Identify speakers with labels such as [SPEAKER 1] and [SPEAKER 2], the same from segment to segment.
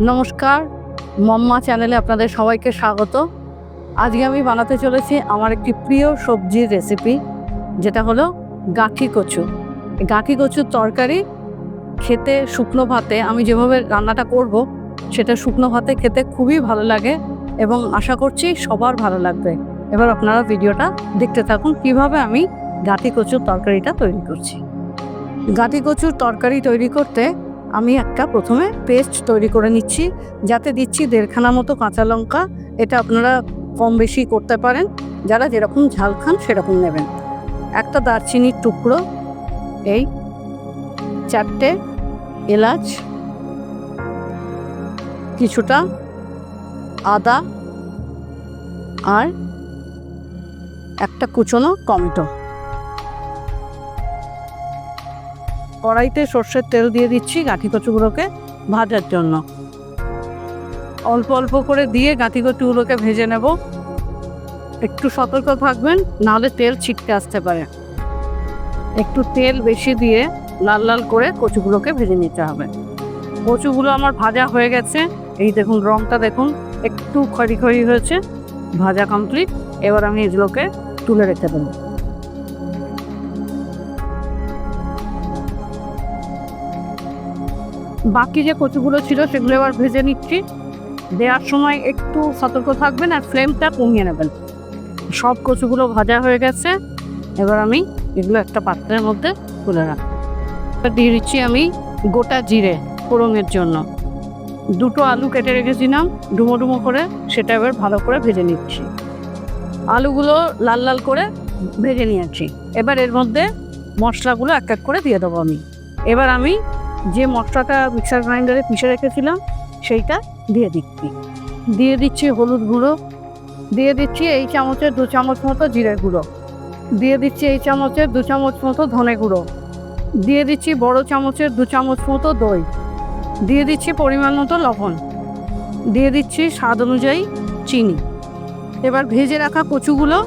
[SPEAKER 1] নমস্কার, মম্মা চ্যানেলে আপনাদের সবাইকে স্বাগত। আজকে আমি বানাতে চলেছি আমার একটি প্রিয় সবজির রেসিপি যেটা হলো গাঠি কচু। গাঠি কচুর তরকারি খেতে শুকনো ভাতে, আমি যেভাবে রান্নাটা করব, সেটা শুকনো ভাতে খেতে খুবই ভালো লাগে এবং আশা করছি সবার ভালো লাগবে। এবার আপনারা ভিডিওটা দেখতে থাকুন, কীভাবে আমি গাঠি কচুর তরকারিটা তৈরি করছি। গাঠি কচুর তরকারি তৈরি করতে আমি একটা প্রথমে পেস্ট তৈরি করে নিচ্ছি, যাতে দিচ্ছি দেড়খানা মতো কাঁচা লঙ্কা। এটা আপনারা কম বেশি করতে পারেন, যারা যেরকম ঝাল খান সেরকম নেবেন। একটা দারচিনির টুকরো, এই চারটে এলাচ, কিছুটা আদা আর একটা কুচনো টমেটো। কড়াইতে সর্ষের তেল দিয়ে দিচ্ছি গাঁঠি কচুগুলোকে ভাজার জন্য। অল্প অল্প করে দিয়ে গাঁঠি কচুগুলোকে ভেজে নেব। একটু সতর্ক থাকবেন, নাহলে তেল ছিটকে আসতে পারে। একটু তেল বেশি দিয়ে লাল লাল করে কচুগুলোকে ভেজে নিতে হবে। কচুগুলো আমার ভাজা হয়ে গেছে। এই দেখুন, রংটা দেখুন, একটু খড়ি খড়ি হয়েছে। ভাজা কমপ্লিট এবার আমি এগুলোকে তুলে রেখে দেবো। বাকি যে কচুগুলো ছিল সেগুলো এবার ভেজে নিচ্ছি। দেওয়ার সময় একটু সতর্ক থাকবেন আর ফ্লেমটা কমিয়ে নেবেন। সব কচুগুলো ভাজা হয়ে গেছে। এবার আমি এগুলো একটা পাত্রের মধ্যে তুলে রাখব দিয়ে দিচ্ছি আমি গোটা জিরে ফোড়নের জন্য। দুটো আলু কেটে রেখেছিলাম, ডুমো ডুমো করে সেটা এবার ভালো করে ভেজে নিচ্ছি। আলুগুলো লাল লাল করে ভেজে নিয়েছি। এবার এর মধ্যে মশলাগুলো এক এক করে দিয়ে দেবো আমি। এবার আমি যে মশলাটা মিক্সার গ্রাইন্ডারে পিষে রেখেছিলাম, সেইটা দিয়ে দিচ্ছি। দিয়ে দিচ্ছি হলুদ গুঁড়ো, দিয়ে দিচ্ছি এই চামচের দু চামচ মতো জিরে গুঁড়ো, দিয়ে দিচ্ছি এই চামচের দু চামচ মতো ধনে গুঁড়ো, দিয়ে দিচ্ছি বড় চামচের দু চামচ মতো দই, দিয়ে দিচ্ছি পরিমাণ মতো লবণ, দিয়ে দিচ্ছি স্বাদ অনুযায়ী চিনি। এবার ভেজে রাখা কচুগুলো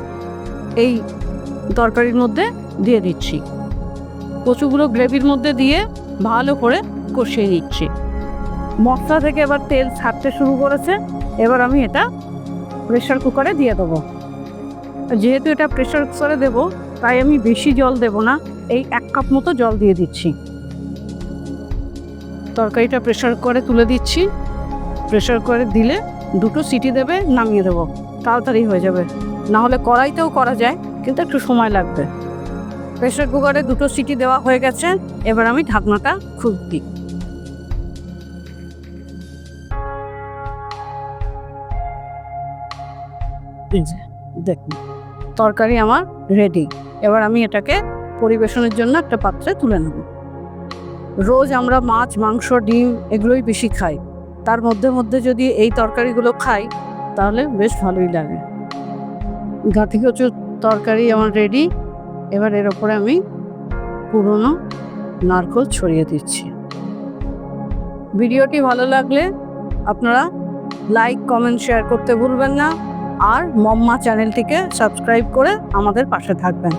[SPEAKER 1] এই তরকারির মধ্যে দিয়ে দিচ্ছি। কচুগুলো গ্রেভির মধ্যে দিয়ে ভালো করে কষিয়ে নিচ্ছি। মশলা থেকে এবার তেল ছাড়তে শুরু করেছে। এবার আমি এটা প্রেশার কুকারে দিয়ে দেবো। যেহেতু এটা প্রেশার কুকারে দেবো, তাই আমি বেশি জল দেব না। এই এক কাপ মতো জল দিয়ে দিচ্ছি। তরকারিটা প্রেশার কুকারে তুলে দিচ্ছি। প্রেশার কুকারে দিলে দুটো সিটি দেবে, নামিয়ে দেবো। তাড়াতাড়ি হয়ে যাবে। না হলে কড়াইতেও করা যায়, কিন্তু একটু সময় লাগবে। প্রেশার কুকারে দুটো সিটি দেওয়া হয়ে গেছে। এবার আমি ঢাকনাটা খুলছি। দেখুন, তরকারি আমার রেডি এবার আমি এটাকে পরিবেশনের জন্য একটা পাত্রে তুলে নেব। রোজ আমরা মাছ, মাংস, ডিম এগুলোই বেশি খাই। তার মধ্যে মধ্যে যদি এই তরকারিগুলো খাই, তাহলে বেশ ভালোই লাগে। গাঁথি কচুর তরকারি আমার রেডি এবার এর ওপরে আমি পুরনো নারকোল ছড়িয়ে দিচ্ছি। ভিডিওটি ভালো লাগলে আপনারা লাইক, কমেন্ট, শেয়ার করতে ভুলবেন না। আর মম্মা চ্যানেলটিকে সাবস্ক্রাইব করে আমাদের পাশে থাকবেন।